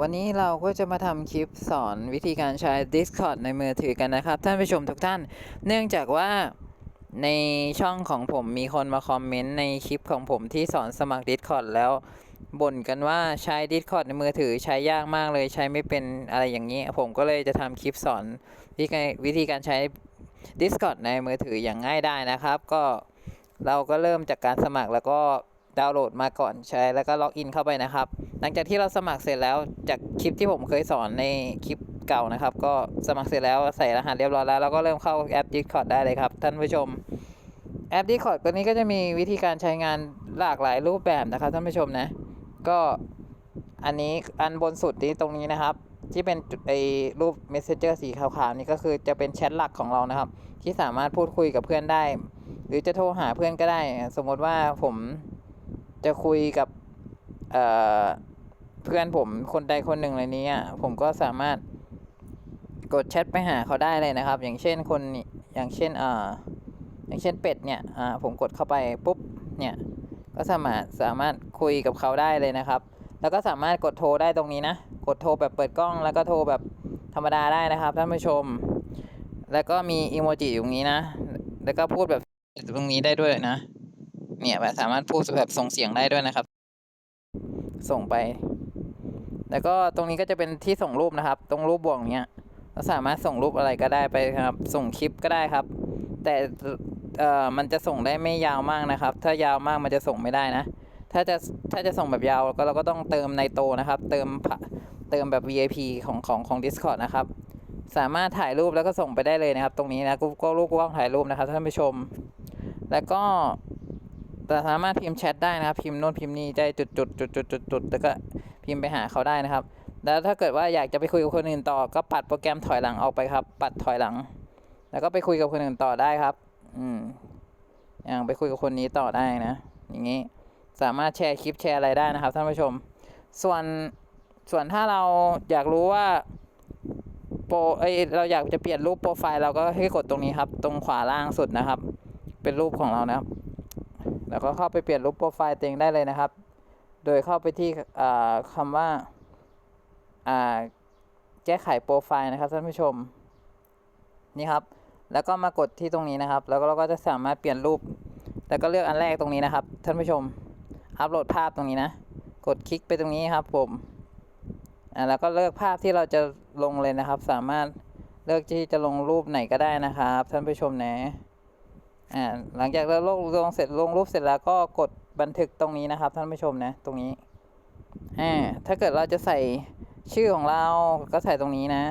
วันนี้เราก็จะมาทำคลิปสอนวิธีการใช้ Discord ในมือถือกันนะครับ ท่านผู้ชมทุกท่าน เนื่องจากว่าในช่องของผมมีคนมาคอมเมนต์ในคลิปของผมที่สอนสมัคร Discord แล้วบ่นกันว่าใช้ Discord ในมือถือใช้ยากมากเลยใช้ไม่เป็นอะไรอย่างนี้ ผมก็เลยจะทำคลิปสอนวิวิธีการใช้ Discord ในมือถืออย่างง่ายได้นะครับ ก็เราก็เริ่มจากการสมัครแล้วก็ ดาวน์โหลดมาก่อนใช้แล้วก็ล็อกอินเข้าไปนะครับ หลังจากที่เราสมัครเสร็จแล้วจากคลิปที่ผมเคยสอนในคลิปเก่านะครับ ก็สมัครเสร็จแล้วใส่รหัสเรียบร้อยแล้วเราก็เริ่มเข้าแอป Discord ได้เลยครับท่านผู้ชมแอป Discord ตัวนี้ก็จะมีวิธีการใช้งานหลากหลายรูปแบบนะครับท่านผู้ชมนะ ก็อันนี้อันบนสุดนี้ตรงนี้นะครับ ที่เป็นจุดไอรูป Messenger สีขาวๆนี่ก็คือจะเป็นแชทหลักของเรานะครับ ที่สามารถพูดคุยกับเพื่อนได้ หรือจะโทรหาเพื่อนก็ได้ สมมติว่าผม จะคุยกับเอ่อเพื่อนผมคนใดคนหนึ่งในนี้อะผมก็สามารถกดแชทไปหาเขาได้เลยนะครับ อย่างเช่นคนนี้อย่างเช่นเอ่ออย่างเช่นเป็ดเนี่ยอ่าผมกดเข้าไปปุ๊บเนี่ยก็สามารถสามารถคุยกับเขาได้เลยนะครับ แล้วก็สามารถกดโทรได้ตรงนี้นะ กดโทรแบบเปิดกล้อง แล้วก็โทรแบบธรรมดาได้นะครับท่านผู้ชม แล้วก็มีอีโมจิอยู่ตรงนี้นะ แล้วก็พูดแบบตรงนี้ได้ด้วยนะ เนี่ยแบบสามารถพูดแบบส่งเสียงได้ด้วยนะครับ ส่งไป แล้วก็ตรงนี้ก็จะเป็นที่ส่งรูปนะครับ ตรงรูปบวกเนี้ยเราสามารถส่งรูปอะไรก็ได้ไปครับ ส่งคลิปก็ได้ครับ แต่เอ่อมันจะส่งได้ไม่ยาวมากนะครับ ถ้ายาวมากมันจะส่งไม่ได้นะ ถ้าจะถ้าจะส่งแบบยาวก็เราก็ต้องเติมในโตนะครับ เติมผ่าเติมแบบ VIP ของของของ Discord นะครับ สามารถถ่ายรูปแล้วก็ส่งไปได้เลยนะครับ ตรงนี้นะกูก็รูปกล้องถ่ายรูปนะครับท่านผู้ชม แล้วก็ แต่สามารถพิมพ์แชทได้นะครับ พิมพ์โน้นพิมพ์นี่ได้จุดจุดจุดจุดจุดจุดแล้วก็พิมพ์ไปหาเขาได้นะครับ แล้วถ้าเกิดว่าอยากจะไปคุยกับคนอื่นต่อ ก็ปัดโปรแกรมถอยหลังออกไปครับ ปัดถอยหลัง แล้วก็ไปคุยกับคนอื่นต่อได้ครับ อืมอย่างไปคุยกับคนนี้ต่อได้นะ อย่างนี้สามารถแชร์คลิปแชร์อะไรได้นะครับท่านผู้ชม ส่วนส่วนถ้าเราอยากรู้ว่าโปรเอ้ยเราอยากจะเปลี่ยนรูปโปรไฟล์เราก็ให้กดตรงนี้ครับ ตรงขวาล่างสุดนะครับ เป็นรูปของเรานะครับ แล้วก็เข้าไปเปลี่ยนรูปโปรไฟล์ตัวเองได้เลยนะครับ โดยเข้าไปที่อ่าคำว่าแก้ไขโปรไฟล์นะครับท่านผู้ชมนี่ครับ แล้วก็มากดที่ตรงนี้นะครับ แล้วเราก็จะสามารถเปลี่ยนรูป แล้วก็เลือกอันแรกตรงนี้นะครับ ท่านผู้ชม อัปโหลดภาพตรงนี้นะ กดคลิกไปตรงนี้ครับผมอ่าแล้วก็เลือกภาพที่เราจะลงเลยนะครับ สามารถเลือกที่จะลงรูปไหนก็ได้นะครับ ท่านผู้ชมนะ อ่าหลังจากเราลงลงเสร็จลงรูปเสร็จแล้วก็กดบันทึกตรงนี้นะครับท่านผู้ชมนะตรงนี้อ่าถ้าเกิดเราจะใส่ชื่อของเราก็ใส่ตรงนี้นะ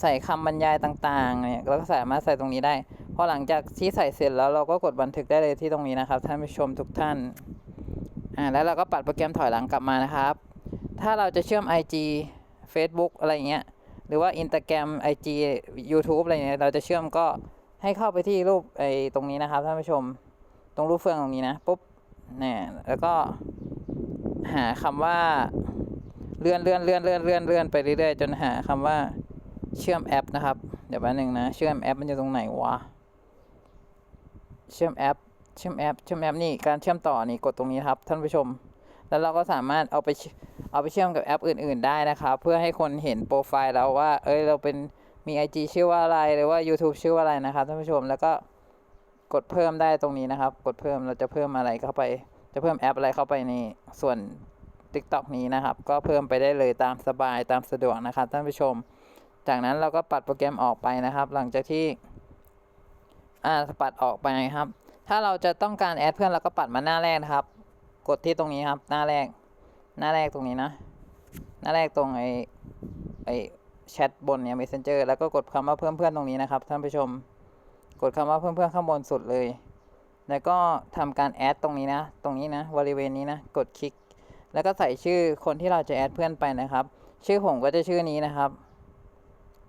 ใส่คำบรรยายต่างๆเนี่ยเราก็สามารถใส่ตรงนี้ได้พอหลังจากที่ใส่เสร็จแล้วเราก็กดบันทึกได้เลยที่ตรงนี้นะครับท่านผู้ชมทุกท่านอ่าแล้วเราก็ปัดโปรแกรมถอยหลังกลับมานะครับ ถ้าเราจะเชื่อม IG Facebook อะไรเงี้ยหรือว่า Instagram IG YouTube อะไรเงี้ยเราจะเชื่อมก็ ให้เข้าไปที่รูปไอ้ตรงนี้นะครับท่านผู้ชม ตรงรูปเฟืองตรงนี้นะปุ๊บเนี่ยแล้วก็หาคำว่าเลื่อนเลื่อนเลื่อนเลื่อนเลื่อนเลื่อนไปเรื่อยๆจนหาคำว่าเชื่อมแอปนะครับ เดี๋ยวแป๊บนึงนะ เชื่อมแอปมันอยู่ตรงไหนวะ เชื่อมแอป เชื่อมแอป เชื่อมแอปนี่การเชื่อมต่อนี่กดตรงนี้ครับท่านผู้ชม แล้วเราก็สามารถเอาไปเอาไปเชื่อมกับแอปอื่น ๆ ได้นะครับ เพื่อให้คนเห็นโปรไฟล์เราว่า เอ้ยเราเป็น มี IG ชื่อว่าอะไรหรือว่า YouTube ชื่อว่าอะไรนะครับท่านผู้ชมแล้วก็กดเพิ่มได้ตรงนี้นะครับ กดเพิ่มเราจะเพิ่มอะไรเข้าไป จะเพิ่มแอปอะไรเข้าไปในส่วน TikTok นี้นะครับ ก็เพิ่มไปได้เลยตามสบายตามสะดวกนะครับท่านผู้ชม จากนั้นเราก็ปัดโปรแกรมออกไปนะครับ หลังจากที่อ่าปัดออกไปครับ ถ้าเราจะต้องการแอดเพื่อนเราก็ปัดมาหน้าแรกนะครับ กดที่ตรงนี้ครับ หน้าแรก หน้าแรกตรงนี้นะ หน้าแรกตรงไอไอ แชทบนเนี่ย messenger แล้วก็กดคำว่าเพิ่มเพื่อนตรงนี้นะครับ ท่านผู้ชม กดคำว่าเพิ่มเพื่อนข้างบนสุดเลย แล้วก็ทำการแอดตรงนี้นะ ตรงนี้นะบริเวณนี้นะ กดคลิก แล้วก็ใส่ชื่อคนที่เราจะแอดเพื่อนไปนะครับ ชื่อผมก็จะชื่อนี้นะครับ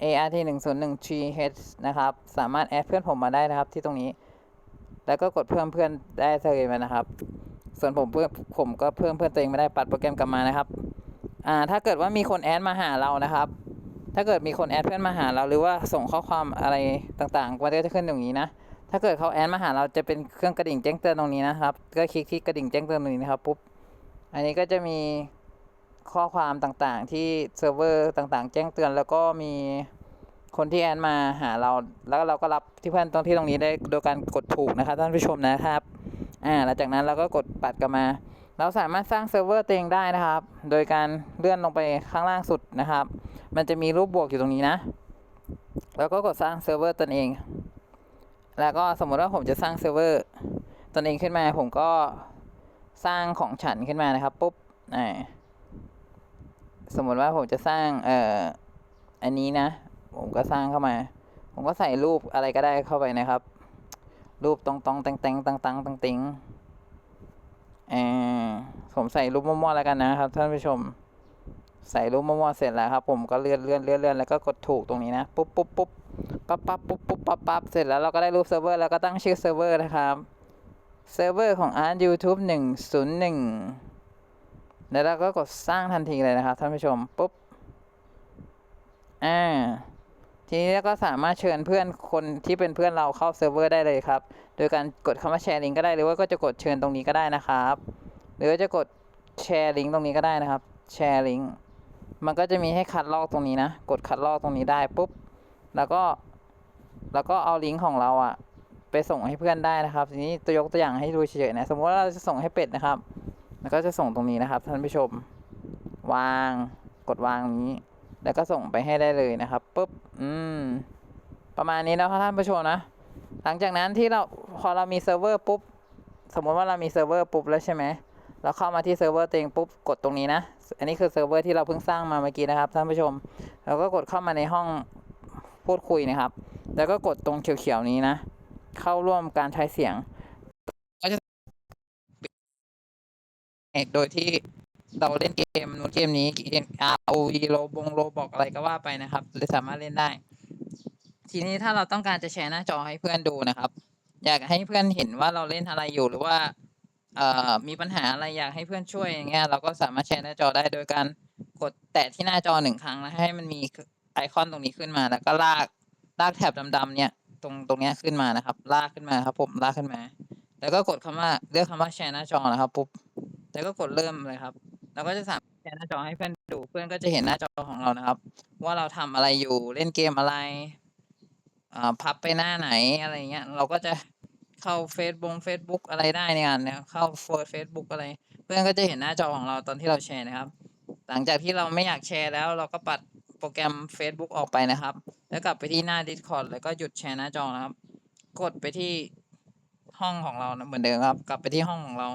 art 1 0 1 3 h นะครับ สามารถแอดเพื่อนผมมาได้นะครับที่ตรงนี้ แล้วก็กดเพิ่มเพื่อนได้เลยนะครับ ส่วนผมเพื่อผมก็เพิ่มเพื่อนตัวเองไม่ได้ปัดโปรแกรมกลับมานะครับ อ่า ถ้าเกิดว่ามีคนแอดมาหาเรานะครับ ถ้าเกิดมีคนแอดเพื่อนมาหาเราหรือว่าส่งข้อความอะไรต่างๆมันก็จะขึ้นตรงนี้นะ ถ้าเกิดเขาแอดมาหาเราจะเป็นเครื่องกระดิ่งแจ้งเตือนตรงนี้นะครับ ก็คลิกที่กระดิ่งแจ้งเตือนตรงนี้นะครับปุ๊บ อันนี้ก็จะมีขข้อความต่างๆ ที่เซิร์ฟเวอร์ต่างๆ แจ้งเตือนแล้วก็มีคนที่แอดมาหาเรา แล้วเราก็รับที่เพื่อนตรงที่ตรงนี้ได้โดยการกดถูกนะครับท่านผู้ชมนะครับ อ่าหลังจากนั้นเราก็กดปัดกลับมา เราสามารถสร้างเซิร์ฟเวอร์ตัวเองได้นะครับ โดยการเลื่อนลงไปข้างล่างสุดนะครับ มันจะมีรูปบวกอยู่ตรงนี้นะ แล้วก็กดสร้างเซิร์ฟเวอร์ตนเอง แล้วก็สมมติว่าผมจะสร้างเซิร์ฟเวอร์ตนเองขึ้นมา ผมก็สร้างของฉันขึ้นมานะครับปุ๊บอ่สมมติว่าผมจะสร้างเอ่ออันนี้นะ ผมก็สร้างเข้ามา ผมก็ใส่รูปอะไรก็ได้เข้าไปนะครับ รูปตรงตรงๆแตงแตงตังตังตังติง ออผมใส่รูปมั่วๆแล้วกันนะครับ ท่านผู้ชม ใส่รูปมั่วๆเสร็จแล้วครับ ผมก็เลื่อนเลื่อนเลื่อนเลื่อนแล้วก็กดถูกตรงนี้นะปุ๊บปุ๊บปุ๊บปั๊บปั๊บปุ๊บปุ๊บปั๊บปั๊บเสร็จแล้วเราก็ได้รูปเซิร์ฟเวอร์แล้วก็ตั้งชื่อเซิร์ฟเวอร์นะครับเซิร์ฟเวอร์ของ Art YouTube หนึ่งศูนย์หนึ่งแล้วเราก็กดสร้างทันทีเลยนะครับท่านผู้ชมปุ๊บอ่าทีนี้เราก็สามารถเชิญเพื่อนคนที่เป็นเพื่อนเราเข้าเซิร์ฟเวอร์ได้เลยครับ โดยการกดคำว่าแชร์ลิงก์ก็ได้หรือว่าก็จะกดเชิญตรงนี้ก็ได้นะครับ หรือว่าจะกดแชร์ลิงก์ตรงนี้ก็ได้นะครับแชร์ลิงก์มันก็จะมีให้คัดลอกตรงนี้นะ กดคัดลอกตรงนี้ได้ปุ๊บแล้วก็แล้วก็เอาลิงก์ของเราอะไปส่งให้เพื่อนได้นะครับทีนี้ตัวยกตัวอย่างให้ดูเฉยๆนะสมมติว่าเราจะส่งให้เป็ดนะครับ แล้วก็จะส่งตรงนี้นะครับท่านผู้ชม วางกดวางนี้ แล้วก็ส่งไปให้ได้เลยนะครับปุ๊บอืมประมาณนี้นะครับท่านผู้ชมนะ หลังจากนั้นที่เราพอเรามีเซิร์ฟเวอร์ปุ๊บ สมมติว่าเรามีเซิร์ฟเวอร์ปุ๊บแล้วใช่ไหมเราเข้ามาที่เซิร์ฟเวอร์ตัวเองปุ๊บกดตรงนี้นะ อันนี้คือเซิร์ฟเวอร์ที่เราเพิ่งสร้างมาเมื่อกี้นะครับท่านผู้ชม เราก็กดเข้ามาในห้องพูดคุยนะครับ แล้วก็กดตรงเขียวๆนี้นะ เข้าร่วมการใช้เสียงก็จะโดยที่เราเล่นเกมนู้นเกมนี้เกม ROV โลบงโลบอกอะไรก็ว่าไปนะครับเลยสามารถเล่นได้ ทีนี้ถ้าเราต้องการจะแชร์หน้าจอให้เพื่อนดูนะครับ อยากให้เพื่อนเห็นว่าเราเล่นอะไรอยู่หรือว่าเอ่อมีปัญหาอะไรอยากให้เพื่อนช่วยอย่างเงี้ยเราก็สามารถแชร์หน้าจอได้โดยการกดแตะที่หน้าจอหนึ่งครั้งแล้วให้มันมีไอคอนตรงนี้ขึ้นมา แล้วก็ลากลากแถบดำๆเนี่ยตรงตรงเนี้ยขึ้นมานะครับ ลากขึ้นมาครับผมลากขึ้นมา แล้วก็กดคำว่าเลือกคำว่าแชร์หน้าจอนะครับปุ๊บแล้วก็กดเริ่มเลยครับเราก็จะสามารถแชร์หน้าจอให้เพื่อนดูเพื่อนก็จะเห็นหน้าจอของเรานะครับ ว่าเราทำอะไรอยู่เล่นเกมอะไร อ่าพับไปหน้าไหนอะไรเงี้ย เราก็จะเข้าเฟซบุ๊กเฟซบุ๊กอะไรได้ในงานเนี่ยเข้าโฟร์เฟซบุ๊กอะไร เพื่อนก็จะเห็นหน้าจอของเราตอนที่เราแชร์นะครับ หลังจากที่เราไม่อยากแชร์แล้วเราก็ปัดโปรแกรม Facebook ออกไปนะครับ แล้วกลับไปที่หน้า Discord แล้วก็หยุดแชร์หน้าจอนะครับ กดไปที่ห้องของเราเหมือนเดิมครับ กลับไปที่ห้องของเรา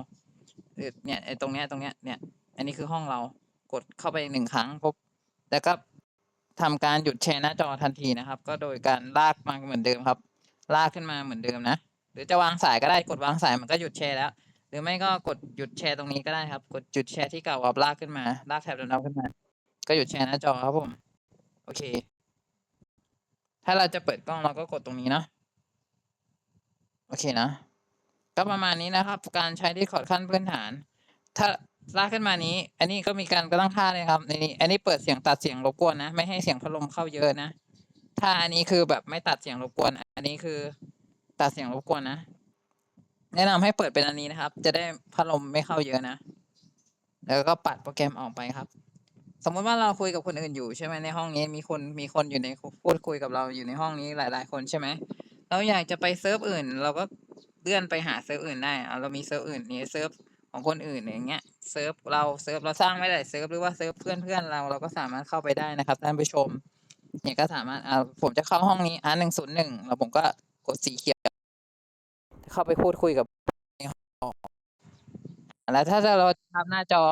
เออเนี่ยไอ้ตรงเนี้ยตรงเนี้ยเนี่ย อันนี้คือห้องเรากดเข้าไปหนึ่งครั้งปุ๊บแล้วก็ ทำการหยุดแชร์หน้าจอทันทีนะครับ ก็โดยการลากมาเหมือนเดิมครับ ลากขึ้นมาเหมือนเดิมนะ หรือจะวางสายก็ได้กดวางสายมันก็หยุดแชร์แล้ว หรือไม่ก็กดหยุดแชร์ตรงนี้ก็ได้ครับ กดหยุดแชร์ที่เก่ากับลากขึ้นมา ลากแถบดำๆขึ้นมา ก็หยุดแชร์หน้าจอครับผม โอเค ถ้าเราจะเปิดกล้องเราก็กดตรงนี้นะโอเคนะ ก็ประมาณนี้นะครับ การใช้ Discord ขั้นพื้นฐาน ถ้าลากขึ้นมานี้ อันนี้ก็มีการกระตั้งค่าเลยครับในนี้อันนี้เปิดเสียงตัดเสียงรบกวนนะ ไม่ให้เสียงพัดลมเข้าเยอะนะ ถ้าอันนี้คือแบบไม่ตัดเสียงรบกวน อันนี้คือตัดเสียงรบกวนนะ แนะนำให้เปิดเป็นอันนี้นะครับ จะได้พัดลมไม่เข้าเยอะนะ แล้วก็ปัดโปรแกรมออกไปครับ สมมติว่าเราคุยกับคนอื่นอยู่ใช่ไหมในห้องนี้มีคนมีคนอยู่ในพูดคุยกับเราอยู่ในห้องนี้หลาย ๆ คนใช่ไหมเราอยากจะไปเซิร์ฟอื่น เราก็เลื่อนไปหาเซิร์ฟอื่นได้เรามีเซิร์ฟอื่นนี่เซิร์ฟ ของคนอื่นอย่างเงี้ยเซิร์ฟเราเซิร์ฟเราสร้างไม่ได้เซิร์ฟหรือว่าเซิร์ฟเพื่อนเพื่อนเราเราก็สามารถเข้าไปได้นะครับท่านผู้ชมเนี่ยก็สามารถอ่าผมจะเข้าห้องนี้อ่าหนึ่งศูนย์หนึ่งแล้วผมก็กดสีเขียวเข้าไปพูดคุยกับในห้องแล้วถ้าเราพับหน้าจอ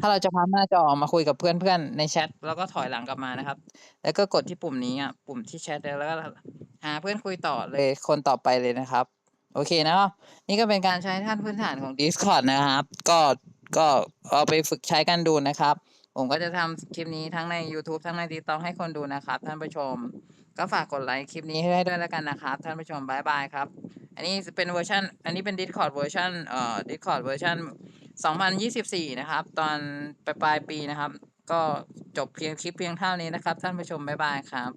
ถ้าเราจะพับหน้าจอออกมาคุยกับเพื่อนๆในแชทแล้วก็ถอยหลังกลับมานะครับ แล้วก็กดที่ปุ่มนี้อะปุ่มที่แชทแล้วก็หาเพื่อนคุยต่อเลยคนต่อไปเลยนะครับ โอเคนะนี่ก็เป็นการใช้ท่านพื้นฐานของ Discord นะครับ ก็ก็เอาไปฝึกใช้กันดูนะครับ ผมก็จะทำคลิปนี้ทั้งใน YouTube ทั้งใน TikTok ให้คนดูนะครับ ท่านผู้ชม ก็ฝากกดไลค์คลิปนี้ให้ด้วยแล้วกันนะครับ ท่านผู้ชมบายบายครับ อันนี้เป็นเวอร์ชันอันนี้เป็น Discord เวอร์ชันเอ่อ Discord เวอร์ชัน2024 นะครับ ตอนปลายปลายปีนะครับ ก็จบเพียงคลิปเพียงเท่านี้นะครับ ท่านผู้ชมบายบายครับ